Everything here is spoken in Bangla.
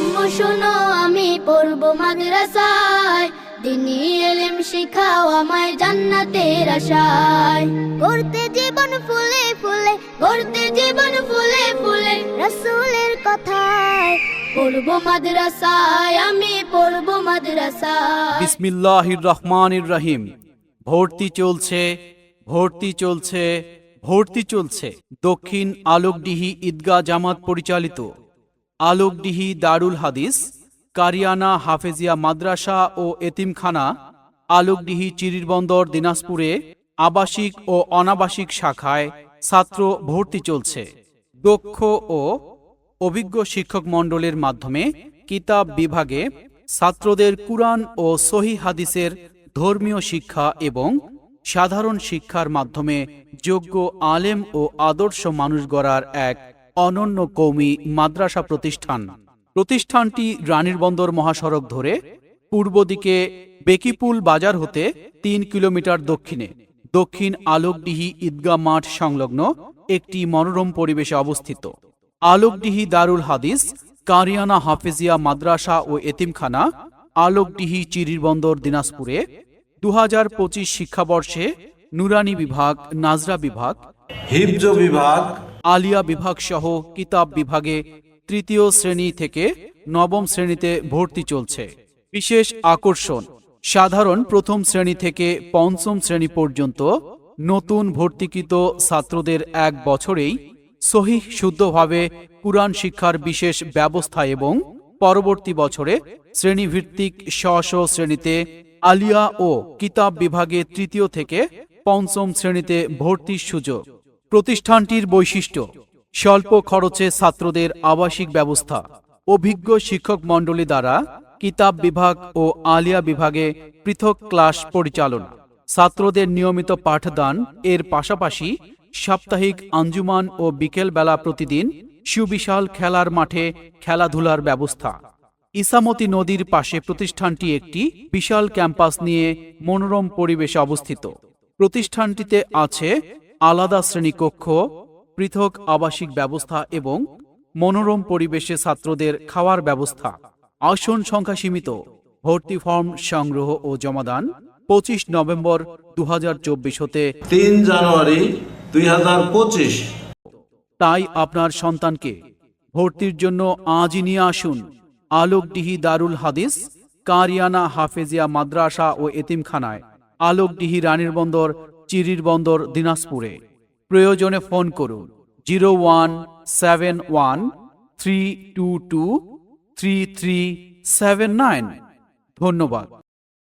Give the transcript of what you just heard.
আম্মু শোনো, আমি পড়ব মাদ্রাসায়। দিনী এলেম শিখাও আমায় জান্নাতের আশায়। করতে জীবন ফুলে ফুলে জীবন ফুলে ফুলে, রসুলের কথায়। মাদ্রাসায়, আমি মাদ্রাসায়। বিসমিল্লাহির রহমানির রহিম। ভর্তি চলছে ভর্তি চলছে ভর্তি চলছে। দক্ষিণ আলোকডিহি ঈদগাহ জামাত পরিচালিত। আলোকডিহি দারুল হাদিস, কারিয়ানা হাফেজিয়া মাদ্রাসা ও এতিমখানা, আলোকডিহি চিরিরবন্দর দিনাজপুরে আবাসিক ও অনাবাসিক শাখায় ছাত্র ভর্তি চলছে। দক্ষ ও অভিজ্ঞ শিক্ষক মণ্ডলের মাধ্যমে কিতাব বিভাগে ছাত্রদের কুরআন ও সহি হাদিসের ধর্মীয় শিক্ষা এবং সাধারণ শিক্ষার মাধ্যমে যোগ্য আলেম ও আদর্শ মানুষ গড়ার এক অনন্য কৌমি মাদ্রাসা প্রতিষ্ঠান। প্রতিষ্ঠানটি রানীরবন্দর মহাসড়ক ধরে পূর্ব দিকে বেকিপুল বাজার হতে তিন কিলোমিটার দক্ষিণে। দক্ষিণ আলোকডিহি ঈদগাহ মাঠ সংলগ্ন একটি মনোরম পরিবেশে অবস্থিত। আলোকডিহি দারুল হাদিস, কারিয়ানা হাফেজিয়া মাদ্রাসা ও এতিমখানা, আলোকডিহি চিরিরবন্দর দিনাজপুরে দু হাজার পঁচিশ শিক্ষাবর্ষে নুরানি বিভাগ, নাজরা বিভাগ। হিফজ বিভাগ আলিয়া বিভাগ সহ কিতাব বিভাগে তৃতীয় শ্রেণি থেকে নবম শ্রেণীতে ভর্তি চলছে। বিশেষ আকর্ষণ, সাধারণ প্রথম শ্রেণি থেকে পঞ্চম শ্রেণি পর্যন্ত নতুন ভর্তিকৃত ছাত্রদের এক বছরেই সহিহ শুদ্ধভাবে কুরআন শিক্ষার বিশেষ ব্যবস্থা এবং পরবর্তী বছরে শ্রেণীভিত্তিক স্ব স্ব শ্রেণীতে আলিয়া ও কিতাব বিভাগে তৃতীয় থেকে পঞ্চম শ্রেণীতে ভর্তির সুযোগ। প্রতিষ্ঠানটির বৈশিষ্ট্য, স্বল্প খরচে ছাত্রদের আবাসিক ব্যবস্থা অভিজ্ঞ শিক্ষক মণ্ডলী দ্বারা কিতাব বিভাগ ও আলিয়া বিভাগে পৃথক ক্লাস পরিচালনা। ছাত্রদের নিয়মিত পাঠদান, এর পাশাপাশি সাপ্তাহিক আঞ্জুমান ও বিকেল বেলা প্রতিদিন সুবিশাল খেলার মাঠে খেলাধুলার ব্যবস্থা। ইসামতি নদীর পাশে প্রতিষ্ঠানটি একটি বিশাল ক্যাম্পাস নিয়ে মনোরম পরিবেশে অবস্থিত। প্রতিষ্ঠানটিতে আছে আলাদা শ্রেণীকক্ষ পৃথক আবাসিক ব্যবস্থা এবং মনোরম পরিবেশে ছাত্রদের খাওয়ার ব্যবস্থা। আসন সংখ্যা সীমিত। ভর্তি ফর্ম সংগ্রহ ও জমাদান পঁচিশ নভেম্বর দু হাজার হতে তিন জানুয়ারি দুই হাজার পঁচিশ। তাই আপনার সন্তানকে ভর্তির জন্য আজই নিয়ে আসুন। আলোকডিহি দারুল হাদিস কারিয়ানা হাফেজিয়া মাদ্রাসা ও এতিমখানায়। আলোকডিহি রানীর বন্দর চিরির বন্দর দিনাজপুরে। প্রয়োজনে ফোন করুন, zero one seven one three two two three three seven nine. ধন্যবাদ।